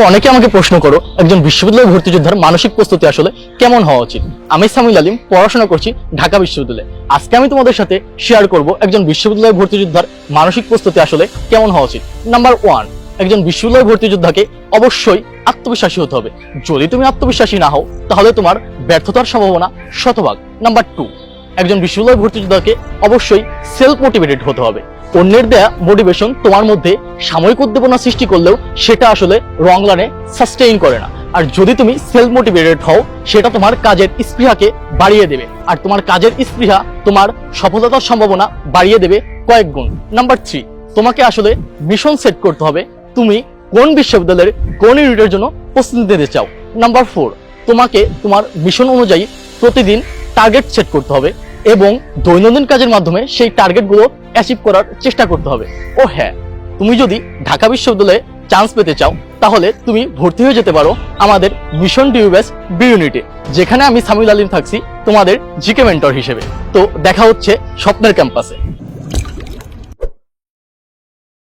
তোমরা অনেকে আমাকে প্রশ্ন করো, একজন বিশ্ববিদ্যালয় ভর্তি যোদ্ধার মানসিক প্রস্তুতি আসলে কেমন হওয়া উচিত? আমি সামিল আলিম, পড়াশোনা করছি ঢাকা বিশ্ববিদ্যালয়ে। আজকে আমি তোমাদের সাথে শেয়ার করব একজন বিশ্ববিদ্যালয় ভর্তি যোদ্ধার মানসিক প্রস্তুতি আসলে কেমন হওয়া উচিত। নাম্বার ওয়ান একজন বিশ্ববিদ্যালয় ভর্তি যোদ্ধাকে অবশ্যই আত্মবিশ্বাসী হতে হবে। যদি তুমি আত্মবিশ্বাসী না হও, তাহলে তোমার ব্যর্থতার সম্ভাবনা শতভাগ। নাম্বার টু একজন বিশ্ববিদ্যালয় ভর্তি যোদ্ধাকে অবশ্যই সেলফ মোটিভেটেড হতে হবে। অন্যের দেয়া মোটিভেশন তোমার মধ্যে সাময়িক উদ্দীপনা সৃষ্টি করলেও সেটা আসলে রং লানে সাস্টেইন করে না। আর যদি তুমি সেলফ মোটিভেটেড হও, সেটা তোমার কাজের স্পৃহাকে বাড়িয়ে দেবে। আর তোমার কাজের স্পৃহা তোমার সফলতার সম্ভাবনা বাড়িয়ে দেবে কয়েক গুণ। নাম্বার থ্রি তোমাকে আসলে মিশন সেট করতে হবে। তুমি কোন বিশ্ববিদ্যালয়ের কোন ইউনিটের জন্য প্রস্তুতি নিতে চাও? নাম্বার ফোর তোমাকে তোমার মিশন অনুযায়ী প্রতিদিন টার্গেট সেট করতে হবে। এবং দৈনন্দিন কাজের মাধ্যমে সেই টার্গেটগুলো অ্যাচিভ করার চেষ্টা করতে হবে। ও হ্যাঁ তুমি যদি ঢাকা বিশ্ববিদ্যালয়ে চান্স পেতে চাও, তাহলে তুমি ভর্তি হয়ে যেতে পারো আমাদের মিশন ডিউবেস বি ইউনিটে যেখানে আমি সামিল আলিম থাকছি তোমাদের জিকে মেন্টর হিসেবে। তো দেখা হচ্ছে স্বপ্নের ক্যাম্পাসে।